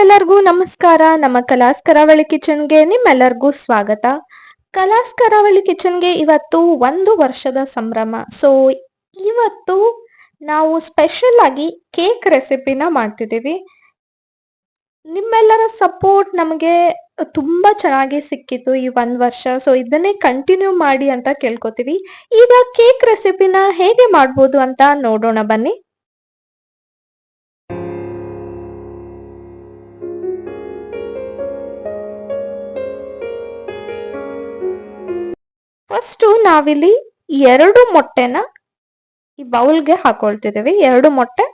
ಎಲ್ಲರಿಗೂ ನಮಸ್ಕಾರ. ನಮ್ಮ ಕಲಾಸ್ ಕರಾವಳಿ ಕಿಚನ್ಗೆ ನಿಮ್ಮೆಲ್ಲರಿಗೂ ಸ್ವಾಗತ. ಕಲಾಸ್ ಕರಾವಳಿ ಕಿಚನ್ಗೆ ಇವತ್ತು ಒಂದು ವರ್ಷದ ಸಂಭ್ರಮ. ಸೊ ಇವತ್ತು ನಾವು ಸ್ಪೆಷಲ್ ಆಗಿ ಕೇಕ್ ರೆಸಿಪಿನ ಮಾಡ್ತಿದ್ದೀವಿ. ನಿಮ್ಮೆಲ್ಲರ ಸಪೋರ್ಟ್ ನಮಗೆ ತುಂಬಾ ಚೆನ್ನಾಗಿ ಸಿಕ್ಕಿತ್ತು ಈ ಒಂದ್ ವರ್ಷ. ಸೊ ಇದನ್ನೇ ಕಂಟಿನ್ಯೂ ಮಾಡಿ ಅಂತ ಕೇಳ್ಕೊತೀವಿ. ಈಗ ಕೇಕ್ ರೆಸಿಪಿನ ಹೇಗೆ ಮಾಡ್ಬೋದು ಅಂತ ನೋಡೋಣ ಬನ್ನಿ. ಫಸ್ಟ್ ನಾವಿಲ್ಲಿ ಎರಡು ಮೊಟ್ಟೆನ ಈ ಬೌಲ್ಗೆ ಹಾಕೊಳ್ತಿದ್ದೀವಿ. ಎರಡು ಮೊಟ್ಟೆ.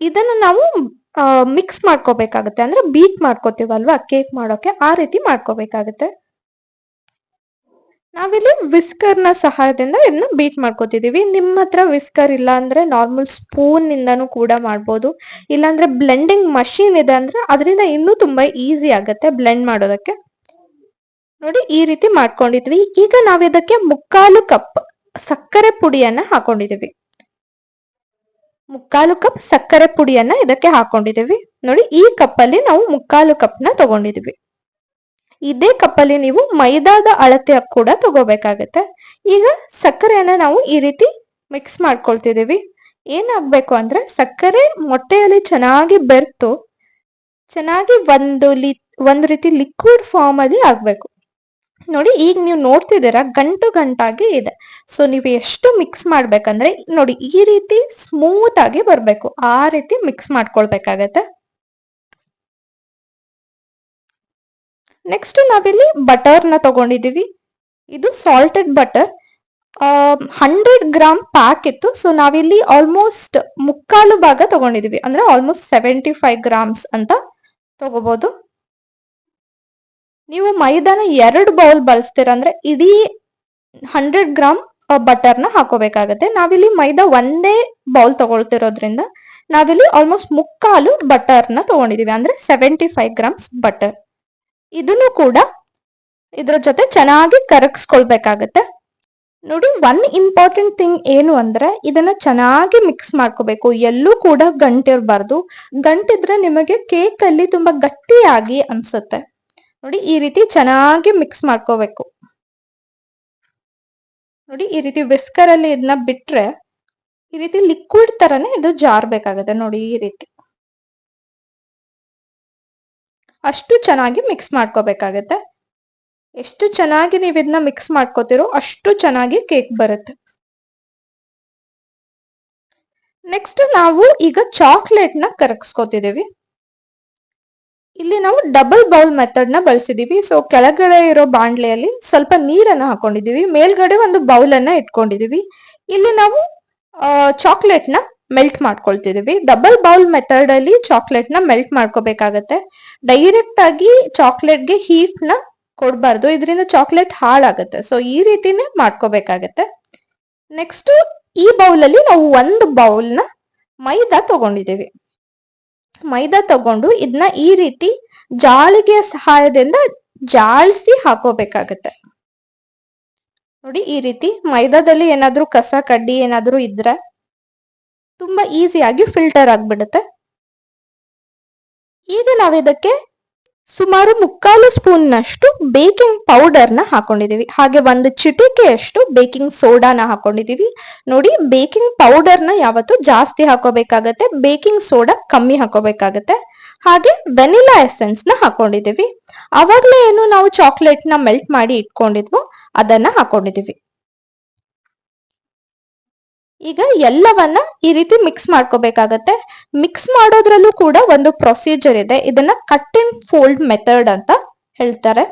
ಇದನ್ನ ನಾವು ಮಿಕ್ಸ್ ಮಾಡ್ಕೋಬೇಕಾಗುತ್ತೆ. ಅಂದ್ರೆ ಬೀಟ್ ಮಾಡ್ಕೋತೀವಲ್ವಾ? ಕೇಕ್ ಮಾಡೋಕೆ ಆ ರೀತಿ ಮಾಡ್ಕೋಬೇಕಾಗುತ್ತೆ. ನಾವಿಲ್ಲಿ ವಿಸ್ಕರ್ನ ಸಹಾಯದಿಂದ ಇದನ್ನ ಬೀಟ್ ಮಾಡ್ಕೋತಿದೀವಿ ನಿಮ್ಮ ಹತ್ರ ವಿಸ್ಕರ್ ಇಲ್ಲ ಅಂದ್ರೆ ನಾರ್ಮಲ್ ಸ್ಪೂನ್ ನಿಂದನೂ ಕೂಡ ಮಾಡ್ಬೋದು. ಇಲ್ಲಾಂದ್ರೆ ಬ್ಲೆಂಡಿಂಗ್ ಮಷೀನ್ ಇದೆ ಅಂದ್ರೆ ಅದರಿಂದ ಇನ್ನೂ ತುಂಬಾ ಈಸಿ ಆಗುತ್ತೆ ಬ್ಲೆಂಡ್ ಮಾಡೋದಕ್ಕೆ. ನೋಡಿ ಈ ರೀತಿ ಮಾಡ್ಕೊಂಡಿದ್ವಿ. ಈಗ ನಾವು ಇದಕ್ಕೆ ಮುಕ್ಕಾಲು ಕಪ್ ಸಕ್ಕರೆ ಪುಡಿಯನ್ನ ಹಾಕೊಂಡಿದೀವಿ. ಮುಕ್ಕಾಲು ಕಪ್ ಸಕ್ಕರೆ ಪುಡಿಯನ್ನ ಇದಕ್ಕೆ ಹಾಕೊಂಡಿದೀವಿ. ನೋಡಿ ಈ ಕಪ್ ಅಲ್ಲಿ ನಾವು ಮುಕ್ಕಾಲು ಕಪ್ನ ತಗೊಂಡಿದೀವಿ. ಇದೇ ಕಪ್ಪಲ್ಲಿ ನೀವು ಮೈದಾದ ಅಳತೆ ಕೂಡ ತಗೋಬೇಕಾಗತ್ತೆ. ಈಗ ಸಕ್ಕರೆಯನ್ನ ನಾವು ಈ ರೀತಿ ಮಿಕ್ಸ್ ಮಾಡ್ಕೊಳ್ತಿದೀವಿ. ಏನಾಗ್ಬೇಕು ಅಂದ್ರೆ ಸಕ್ಕರೆ ಮೊಟ್ಟೆಯಲ್ಲಿ ಚೆನ್ನಾಗಿ ಬೆರ್ತು ಚೆನ್ನಾಗಿ ಒಂದು ಲಿ, ಒಂದ್ ರೀತಿ ಲಿಕ್ವಿಡ್ ಫಾರ್ಮ್ ಅಲ್ಲಿ ಆಗ್ಬೇಕು. ನೋಡಿ, ಈಗ ನೀವು ನೋಡ್ತಿದ್ದೀರಾ, ಗಂಟು ಗಂಟಾಗಿ ಇದೆ. ಸೊ ನೀವು ಎಷ್ಟು ಮಿಕ್ಸ್ ಮಾಡ್ಬೇಕಂದ್ರೆ, ನೋಡಿ, ಈ ರೀತಿ ಸ್ಮೂತ್ ಆಗಿ ಬರಬೇಕು. ಆ ರೀತಿ ಮಿಕ್ಸ್ ಮಾಡ್ಕೊಳ್ಬೇಕಾಗತ್ತೆ. ನೆಕ್ಸ್ಟ್ ನಾವಿಲ್ಲಿ ಬಟರ್ನ ತಗೊಂಡಿದೀವಿ ಇದು salted butter hundred gram pack ಇತ್ತು. ಸೊ ನಾವಿಲ್ಲಿ ಆಲ್ಮೋಸ್ಟ್ ಮುಕ್ಕಾಲು ಭಾಗ ತಗೊಂಡಿದೀವಿ ಅಂದ್ರೆ ಆಲ್ಮೋಸ್ಟ್ ಸೆವೆಂಟಿ ಫೈವ್ ಗ್ರಾಮ್ಸ್ ಅಂತ ತಗೋಬಹುದು ನೀವು ಮೈದಾನ ಎರಡು ಬೌಲ್ ಬಳಸ್ತೀರಂದ್ರೆ ಇಡೀ ಹಂಡ್ರೆಡ್ ಗ್ರಾಮ್ ಬಟರ್ನ ಹಾಕೋಬೇಕಾಗತ್ತೆ. ನಾವಿಲ್ಲಿ ಮೈದಾ ಒಂದೇ ಬೌಲ್ ತಗೊಳ್ತಿರೋದ್ರಿಂದ ನಾವಿಲ್ಲಿ ಆಲ್ಮೋಸ್ಟ್ ಮುಕ್ಕಾಲು ಬಟರ್ನ ತಗೊಂಡಿದೀವಿ. ಅಂದ್ರೆ ಸೆವೆಂಟಿ ಫೈವ್ ಗ್ರಾಮ್ಸ್ ಬಟರ್ ಇದನ್ನು ಕೂಡ ಇದ್ರ ಜೊತೆ ಚೆನ್ನಾಗಿ ಕರಗಿಸ್ಕೊಳ್ಬೇಕಾಗತ್ತೆ. ನೋಡಿ ಒನ್ ಇಂಪಾರ್ಟೆಂಟ್ ಥಿಂಗ್ ಏನು ಅಂದ್ರೆ ಇದನ್ನ ಚೆನ್ನಾಗಿ ಮಿಕ್ಸ್ ಮಾಡ್ಕೋಬೇಕು. ಎಲ್ಲೂ ಕೂಡ ಗಂಟಿರ್ಬಾರ್ದು. ಗಂಟಿದ್ರೆ ನಿಮಗೆ ಕೇಕ್ ಅಲ್ಲಿ ತುಂಬಾ ಗಟ್ಟಿಯಾಗಿ ಅನ್ಸುತ್ತೆ. ನೋಡಿ ಈ ರೀತಿ ಚೆನ್ನಾಗಿ ಮಿಕ್ಸ್ ಮಾಡ್ಕೋಬೇಕು. ನೋಡಿ ಈ ರೀತಿ ವಿಸ್ಕರ್ ಅಲ್ಲಿ ಇದನ್ನ ಬಿಟ್ರೆ ಈ ರೀತಿ ಲಿಕ್ವಿಡ್ ತರನೇ ಇದು ಜಾರ್ಬೇಕಾಗತ್ತೆ ನೋಡಿ ಈ ರೀತಿ. ಅಷ್ಟು ಚೆನ್ನಾಗಿ ಮಿಕ್ಸ್ ಮಾಡ್ಕೋಬೇಕಾಗತ್ತೆ. ಎಷ್ಟು ಚೆನ್ನಾಗಿ ನೀವು ಇದನ್ನ ಮಿಕ್ಸ್ ಮಾಡ್ಕೋತಿರೋ ಅಷ್ಟು ಚೆನ್ನಾಗಿ ಕೇಕ್ ಬರುತ್ತೆ. ನೆಕ್ಸ್ಟ್ ನಾವು ಈಗ ಚಾಕ್ಲೇಟ್ನ ಕರಗಿಸ್ಕೋತಿದೀವಿ ಇಲ್ಲಿ ನಾವು ಡಬಲ್ ಬೌಲ್ ಮೆಥಡ್ನ ಬಳಸಿದೀವಿ. ಸೊ ಕೆಳಗಡೆ ಇರೋ ಬಾಂಡ್ಲೆಯಲ್ಲಿ ಸ್ವಲ್ಪ ನೀರನ್ನ ಹಾಕೊಂಡಿದೀವಿ. ಮೇಲ್ಗಡೆ ಒಂದು ಬೌಲ್ ಅನ್ನ ಇಟ್ಕೊಂಡಿದೀವಿ. ಇಲ್ಲಿ ನಾವು ಚಾಕ್ಲೇಟ್ನ ಮೆಲ್ಟ್ ಮಾಡ್ಕೊಳ್ತಿದೀವಿ. ಡಬಲ್ ಬೌಲ್ ಮೆಥಡ್ ಅಲ್ಲಿ ಚಾಕ್ಲೇಟ್ನ ಮೆಲ್ಟ್ ಮಾಡ್ಕೋಬೇಕಾಗತ್ತೆ. ಡೈರೆಕ್ಟ್ ಆಗಿ ಚಾಕ್ಲೇಟ್ಗೆ ಹೀಟ್ನ ಕೊಡಬಾರ್ದು. ಇದರಿಂದ ಚಾಕ್ಲೇಟ್ ಹಾಳಾಗುತ್ತೆ. ಸೊ ಈ ರೀತಿನೇ ಮಾಡ್ಕೋಬೇಕಾಗತ್ತೆ. ನೆಕ್ಸ್ಟ್ ಈ ಬೌಲ್ ಅಲ್ಲಿ ನಾವು ಒಂದು ಬೌಲ್ನ ಮೈದಾ ತಗೊಂಡಿದ್ದೀವಿ ಮೈದಾ ತಗೊಂಡು ಇದನ್ನ ಈ ರೀತಿ ಜಾಳಿಗೆಯ ಸಹಾಯದಿಂದ ಜಾಳಿಸಿ ಹಾಕೋಬೇಕಾಗತ್ತೆ. ನೋಡಿ ಈ ರೀತಿ ಮೈದಾದಲ್ಲಿ ಏನಾದ್ರೂ ಕಸ, ಕಡ್ಡಿ ಏನಾದ್ರೂ ಇದ್ರೆ ತುಂಬಾ ಈಸಿಯಾಗಿ ಫಿಲ್ಟರ್ ಆಗ್ಬಿಡುತ್ತೆ. ಈಗ ನಾವು ಇದಕ್ಕೆ ಸುಮಾರು ಮುಕ್ಕಾಲು ಸ್ಪೂನ್ ನಷ್ಟು ಬೇಕಿಂಗ್ ಪೌಡರ್ನ ಹಾಕೊಂಡಿದೀವಿ. ಹಾಗೆ ಒಂದು ಚಿಟಿಕೆಯಷ್ಟು ಬೇಕಿಂಗ್ ಸೋಡಾನ ಹಾಕೊಂಡಿದೀವಿ. ನೋಡಿ, ಬೇಕಿಂಗ್ ಪೌಡರ್ನ ಯಾವತ್ತು ಜಾಸ್ತಿ ಹಾಕೋಬೇಕಾಗತ್ತೆ, ಬೇಕಿಂಗ್ ಸೋಡಾ ಕಮ್ಮಿ ಹಾಕೋಬೇಕಾಗತ್ತೆ. ಹಾಗೆ ವೆನಿಲಾ ಎಸೆನ್ಸ್ನ ಹಾಕೊಂಡಿದೀವಿ. ಅವಾಗ್ಲೇ ಏನು ನಾವು ಚಾಕ್ಲೇಟ್ನ ಮೆಲ್ಟ್ ಮಾಡಿ ಇಟ್ಕೊಂಡಿದ್ವು, ಅದನ್ನ ಹಾಕೊಂಡಿದೀವಿ. ಈಗ ಎಲ್ಲವನ್ನ ಈ ರೀತಿ ಮಿಕ್ಸ್ ಮಾಡ್ಕೋಬೇಕಾಗತ್ತೆ. ಮಿಕ್ಸ್ ಮಾಡೋದ್ರಲ್ಲೂ ಕೂಡ ಒಂದು ಪ್ರೊಸೀಜರ್ ಇದೆ. ಇದನ್ನ ಕಟ್ ಅಂಡ್ ಫೋಲ್ಡ್ ಮೆಥಡ್ ಅಂತ ಹೇಳ್ತಾರೆ.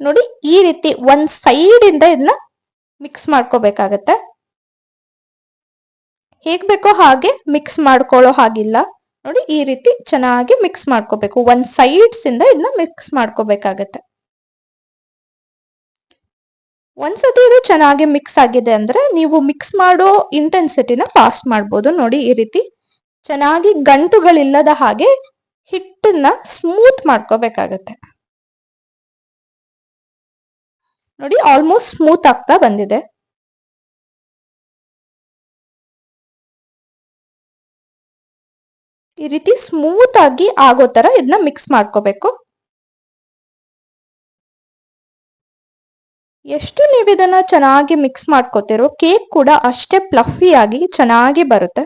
ನೋಡಿ, ಈ ರೀತಿ ಒಂದ್ ಸೈಡ್ ಇಂದ ಇದನ್ನ ಮಿಕ್ಸ್ ಮಾಡ್ಕೋಬೇಕಾಗತ್ತೆ. ಹೇಗ್ ಬೇಕೋ ಹಾಗೆ ಮಿಕ್ಸ್ ಮಾಡ್ಕೊಳ್ಳೋ ಹಾಗಿಲ್ಲ. ನೋಡಿ, ಈ ರೀತಿ ಚೆನ್ನಾಗಿ ಮಿಕ್ಸ್ ಮಾಡ್ಕೋಬೇಕು. ಒಂದ್ ಸೈಡ್ಸ್ ಇಂದ ಇದನ್ನ ಮಿಕ್ಸ್ ಮಾಡ್ಕೋಬೇಕಾಗತ್ತೆ. ಒಂದ್ಸತಿ ಇದು ಚೆನ್ನಾಗಿ ಮಿಕ್ಸ್ ಆಗಿದೆ ಅಂದ್ರೆ ನೀವು ಮಿಕ್ಸ್ ಮಾಡೋ ಇಂಟೆನ್ಸಿಟಿನ ಫಾಸ್ಟ್ ಮಾಡ್ಬೋದು ನೋಡಿ ಈ ರೀತಿ. ಚೆನ್ನಾಗಿ ಗಂಟುಗಳಿಲ್ಲದ ಹಾಗೆ ಹಿಟ್ಟನ್ನ ಸ್ಮೂತ್ ಮಾಡ್ಕೋಬೇಕಾಗತ್ತೆ. ನೋಡಿ ಆಲ್ಮೋಸ್ಟ್ ಸ್ಮೂತ್ ಆಗ್ತಾ ಬಂದಿದೆ. ಈ ರೀತಿ ಸ್ಮೂತ್ ಆಗಿ ಆಗೋ ತರ ಇದನ್ನ ಮಿಕ್ಸ್ ಮಾಡ್ಕೋಬೇಕು. ಎಷ್ಟು ನೀವು ಇದನ್ನ ಚೆನ್ನಾಗಿ ಮಿಕ್ಸ್ ಮಾಡ್ಕೋತಿರೋ ಕೇಕ್ ಕೂಡ ಅಷ್ಟೇ ಪ್ಲಫಿ ಆಗಿ ಚೆನ್ನಾಗಿ ಬರುತ್ತೆ.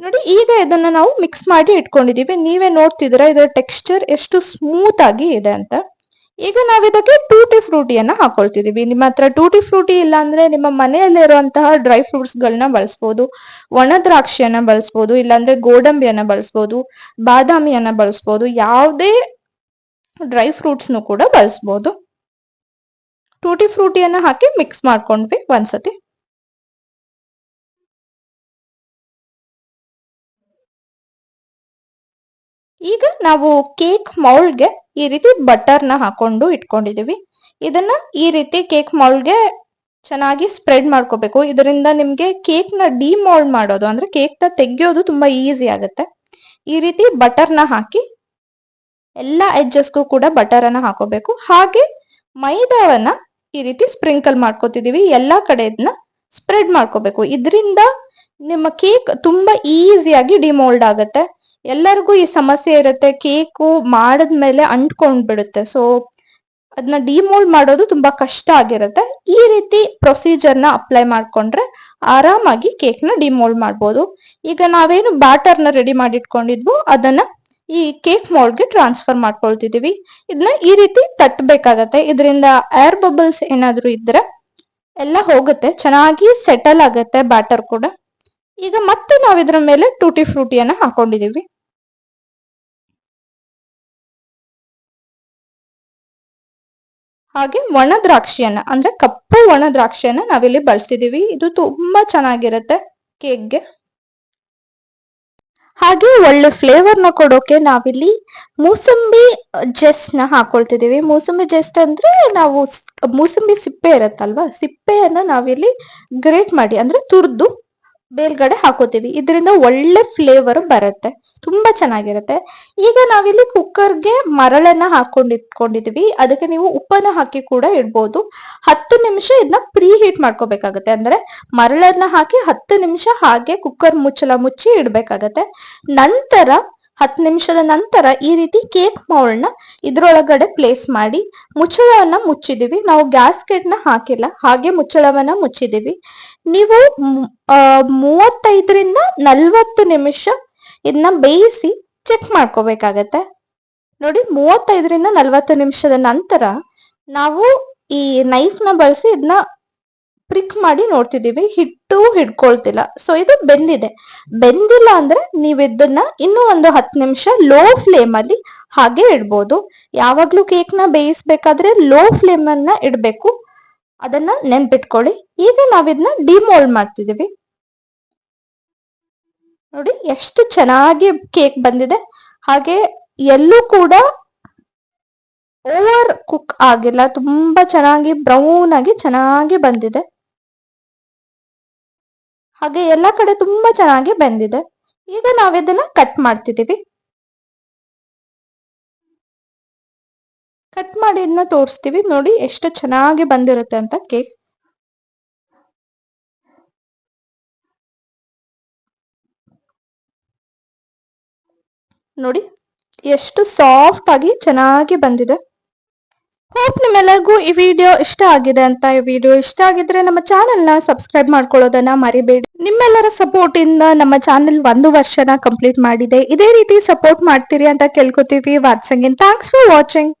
ನೋಡಿ ಈಗ ಇದನ್ನ ನಾವು ಮಿಕ್ಸ್ ಮಾಡಿ ಇಟ್ಕೊಂಡಿದೀವಿ. ನೀವೇ ನೋಡ್ತಿದ್ದೀರಾ, ಇದರ ಟೆಕ್ಸ್ಚರ್ ಎಷ್ಟು ಸ್ಮೂತ್ ಆಗಿ ಇದೆ ಅಂತ. ಈಗ ನಾವ್ ಇದಕ್ಕೆ ಟೂಟಿ ಫ್ರೂಟಿಯನ್ನ ಹಾಕೊಳ್ತಿದೀವಿ. ನಿಮ್ಮ ಹತ್ರ ಟೂಟಿ ಫ್ರೂಟಿ ಇಲ್ಲ ಅಂದ್ರೆ ನಿಮ್ಮ ಮನೆಯಲ್ಲಿರುವಂತಹ ಡ್ರೈ ಫ್ರೂಟ್ಸ್ ಗಳನ್ನ ಬಳಸ್ಬೋದು, ಒಣ ದ್ರಾಕ್ಷಿಯನ್ನ ಬಳಸ್ಬೋದು, ಇಲ್ಲಾಂದ್ರೆ ಗೋಡಂಬಿಯನ್ನ ಬಳಸ್ಬೋದು, ಬಾದಾಮಿಯನ್ನ ಬಳಸ್ಬೋದು, ಯಾವುದೇ ಡ್ರೈ ಫ್ರೂಟ್ಸ್ನು ಕೂಡ ಬಳಸ್ಬೋದು. ಟೂಟಿ ಫ್ರೂಟಿಯನ್ನ ಹಾಕಿ ಮಿಕ್ಸ್ ಮಾಡ್ಕೊಂಡ್ವಿ ಒಂದ್ಸತಿ. ಈಗ ನಾವು ಕೇಕ್ ಮೌಲ್ಡ್ಗೆ ಈ ರೀತಿ ಬಟರ್ನ ಹಾಕೊಂಡು ಇಟ್ಕೊಂಡಿದೀವಿ ಇದನ್ನ ಈ ರೀತಿ ಕೇಕ್ ಮೌಲ್ಡ್ಗೆ ಚೆನ್ನಾಗಿ ಸ್ಪ್ರೆಡ್ ಮಾಡ್ಕೋಬೇಕು. ಇದರಿಂದ ನಿಮ್ಗೆ ಕೇಕ್ನ ಡಿಮೋಲ್ಡ್ ಮಾಡೋದು ಅಂದ್ರೆ ಕೇಕ್ನ ತೆಗೆಯೋದು ತುಂಬಾ ಈಸಿ ಆಗುತ್ತೆ. ಈ ರೀತಿ ಬಟರ್ನ ಹಾಕಿ ಎಲ್ಲ ಎಡ್ಜಸ್ಗೂ ಕೂಡ ಬಟರ್ ಅನ್ನ ಹಾಕೋಬೇಕು. ಹಾಗೆ ಮೈದಾವನ್ನ ಈ ರೀತಿ ಸ್ಪ್ರಿಂಕಲ್ ಮಾಡ್ಕೋತಿದೀವಿ ಎಲ್ಲಾ ಕಡೆ ಇದನ್ನ ಸ್ಪ್ರೆಡ್ ಮಾಡ್ಕೋಬೇಕು. ಇದರಿಂದ ನಿಮ್ಮ ಕೇಕ್ ತುಂಬಾ ಈಸಿಯಾಗಿ ಡಿಮೋಲ್ಡ್ ಆಗುತ್ತೆ. ಎಲ್ಲರಿಗೂ ಈ ಸಮಸ್ಯೆ ಇರುತ್ತೆ. ಕೇಕು ಮಾಡಿದ್ಮೇಲೆ ಅಂಟ್ಕೊಂಡ್ ಬಿಡುತ್ತೆ ಸೊ ಅದನ್ನ ಡಿಮೋಲ್ಡ್ ಮಾಡೋದು ತುಂಬಾ ಕಷ್ಟ ಆಗಿರುತ್ತೆ. ಈ ರೀತಿ ಪ್ರೊಸೀಜರ್ನ ಅಪ್ಲೈ ಮಾಡ್ಕೊಂಡ್ರೆ ಆರಾಮಾಗಿ ಕೇಕ್ನ ಡಿಮೋಲ್ಡ್ ಮಾಡ್ಬೋದು. ಈಗ ನಾವೇನು ಬ್ಯಾಟರ್ನ ರೆಡಿ ಮಾಡಿಟ್ಕೊಂಡಿದ್ವು ಅದನ್ನ ಈ ಕೇಕ್ ಮೋಲ್ಡ್ಗೆ ಟ್ರಾನ್ಸ್ಫರ್ ಮಾಡ್ಕೊಳ್ತಿದೀವಿ. ಇದನ್ನ ಈ ರೀತಿ ತಟ್ಟಬೇಕಾಗತ್ತೆ. ಇದರಿಂದ ಏರ್ ಬಬಲ್ಸ್ ಏನಾದರೂ ಇದ್ರೆ ಎಲ್ಲ ಹೋಗುತ್ತೆ. ಚೆನ್ನಾಗಿ ಸೆಟಲ್ ಆಗುತ್ತೆ ಬ್ಯಾಟರ್ ಕೂಡ. ಈಗ ಮತ್ತೆ ನಾವ್ ಇದ್ರ ಮೇಲೆ ಟೂಟಿ ಫ್ರೂಟಿಯನ್ನ ಹಾಕೊಂಡಿದೀವಿ. ಹಾಗೆ ಒಣ ದ್ರಾಕ್ಷಿಯನ್ನ ಅಂದ್ರೆ ಕಪ್ಪು ಒಣ ದ್ರಾಕ್ಷಿಯನ್ನ ನಾವಿಲ್ಲಿ ಬಳಸಿದೀವಿ. ಇದು ತುಂಬಾ ಚೆನ್ನಾಗಿರುತ್ತೆ ಕೇಕ್ಗೆ. ಹಾಗೆ ಒಳ್ಳೆ ಫ್ಲೇವರ್ನ ಕೊಡೋಕೆ ನಾವಿಲ್ಲಿ ಮೂಸಂಬಿ ಜೆಸ್ಟ್ನ ಹಾಕೊಳ್ತಿದೀವಿ. ಮೂಸಂಬಿ ಜೆಸ್ಟ್ ಅಂದ್ರೆ ನಾವು ಮೂಸಂಬಿ ಸಿಪ್ಪೆ ಇರತ್ತಲ್ವಾ? ಸಿಪ್ಪೆಯನ್ನ ನಾವಿಲ್ಲಿ ಗ್ರೇಟ್ ಮಾಡಿ, ಅಂದ್ರೆ ತುರ್ದು ಮೇಲ್ಗಡೆ ಹಾಕೋತೀವಿ. ಇದರಿಂದ ಒಳ್ಳೆ ಫ್ಲೇವರ್ ಬರುತ್ತೆ. ತುಂಬಾ ಚೆನ್ನಾಗಿರುತ್ತೆ. ಈಗ ನಾವಿಲ್ಲಿ ಕುಕ್ಕರ್ಗೆ ಮರಳನ್ನ ಹಾಕೊಂಡು ಇಟ್ಕೊಂಡಿದೀವಿ ಅದಕ್ಕೆ ನೀವು ಉಪ್ಪನ್ನ ಹಾಕಿ ಕೂಡ ಇಡ್ಬೋದು. ಹತ್ತು ನಿಮಿಷ ಇದನ್ನ ಪ್ರೀ ಹೀಟ್ ಮಾಡ್ಕೋಬೇಕಾಗತ್ತೆ. ಅಂದ್ರೆ ಮರಳನ್ನ ಹಾಕಿ ಹತ್ತು ನಿಮಿಷ ಹಾಗೆ ಕುಕ್ಕರ್ ಮುಚ್ಚಲ ಮುಚ್ಚಿ ಇಡ್ಬೇಕಾಗತ್ತೆ. ನಂತರ ಹತ್ತು ನಿಮಿಷದ ನಂತರ ಈ ರೀತಿ ಕೇಕ್ ಮೌಲ್ಡ್ನ ಇದ್ರೊಳಗಡೆ ಪ್ಲೇಸ್ ಮಾಡಿ ಮುಚ್ಚಳವನ್ನ ಮುಚ್ಚಿದೀವಿ ನಾವು ಗ್ಯಾಸ್ಕೆಟ್ನ ಹಾಕಿಲ್ಲ, ಹಾಗೆ ಮುಚ್ಚಳವನ್ನ ಮುಚ್ಚಿದೀವಿ ನೀವು ಮೂವತ್ತೈದರಿಂದ ನಲ್ವತ್ತು ನಿಮಿಷ ಇದನ್ನ ಬೇಯಿಸಿ ಚೆಕ್ ಮಾಡ್ಕೋಬೇಕಾಗತ್ತೆ. ನೋಡಿ, ಮೂವತ್ತೈದರಿಂದ ನಲ್ವತ್ತು ನಿಮಿಷದ ನಂತರ ನಾವು ಈ ನೈಫ್ನ ಬಳಸಿ ಇದನ್ನ ಪ್ರಿಕ್ ಮಾಡಿ ನೋಡ್ತಿದ್ದೀವಿ, ಹಿಟ್ಟು ಹಿಡ್ಕೊಳ್ತಿಲ್ಲ. ಸೊ ಇದು ಬೆಂದಿದೆ. ಬೆಂದಿಲ್ಲ ಅಂದ್ರೆ ನೀವು ಇದನ್ನ ಇನ್ನೂ ಒಂದು ಹತ್ತು ನಿಮಿಷ ಲೋ ಫ್ಲೇಮ್ ಅಲ್ಲಿ ಹಾಗೆ ಇಡ್ಬೋದು. ಯಾವಾಗ್ಲೂ ಕೇಕ್ನ ಬೇಯಿಸ್ಬೇಕಾದ್ರೆ ಲೋ ಫ್ಲೇಮ್ ಅನ್ನ ಇಡ್ಬೇಕು. ಅದನ್ನ ನೆನ್ಪಿಟ್ಕೊಳ್ಳಿ. ಈಗ ನಾವಿದನ್ನ ಡಿಮೋಲ್ಡ್ ಮಾಡ್ತಿದೀವಿ ನೋಡಿ, ಎಷ್ಟು ಚೆನ್ನಾಗಿ ಕೇಕ್ ಬಂದಿದೆ. ಹಾಗೆ ಎಲ್ಲೂ ಕೂಡ ಓವರ್ ಕುಕ್ ಆಗಿಲ್ಲ. ತುಂಬಾ ಚೆನ್ನಾಗಿ ಬ್ರೌನ್ ಆಗಿ ಚೆನ್ನಾಗಿ ಬಂದಿದೆ. ಹಾಗೆ ಎಲ್ಲ ಕಡೆ ತುಂಬಾ ಚೆನ್ನಾಗಿ ಬೆಂದಿದೆ. ಈಗ ನಾವಿದನ್ನ ಕಟ್ ಮಾಡ್ತಿದೀವಿ ಕಟ್ ಮಾಡಿ ಇದನ್ನ ತೋರಿಸ್ತೀವಿ. ನೋಡಿ ಎಷ್ಟು ಚೆನ್ನಾಗಿ ಬಂದಿರುತ್ತೆ ಅಂತ ಕೇಕ್ ನೋಡಿ ಎಷ್ಟು ಸಾಫ್ಟ್ ಆಗಿ ಚೆನ್ನಾಗಿ ಬಂದಿದೆ. ಹೋಪ್ ನಿಮ್ಮೆಲ್ಲರಿಗೂ ಈ ವಿಡಿಯೋ ಇಷ್ಟ ಆಗಿದೆ ಅಂತ ಈ ವಿಡಿಯೋ ಇಷ್ಟ ಆಗಿದ್ರೆ ನಮ್ಮ ಚಾನೆಲ್ನ ಸಬ್ಸ್ಕ್ರೈಬ್ ಮಾಡ್ಕೊಳ್ಳೋದನ್ನ ಮರಿಬೇಡಿ. ನಿಮ್ಮೆಲ್ಲರ ಸಪೋರ್ಟ್ ಇಂದ ನಮ್ಮ ಚಾನೆಲ್ ಒಂದು ವರ್ಷನ ಕಂಪ್ಲೀಟ್ ಮಾಡಿದೆ. ಇದೇ ರೀತಿ ಸಪೋರ್ಟ್ ಮಾಡ್ತೀರಿ ಅಂತ ಕೇಳ್ಕೊತೀವಿ. ವಾಟ್ಸಂಗಿನ್ ಥ್ಯಾಂಕ್ಸ್ ಫಾರ್ ವಾಚಿಂಗ್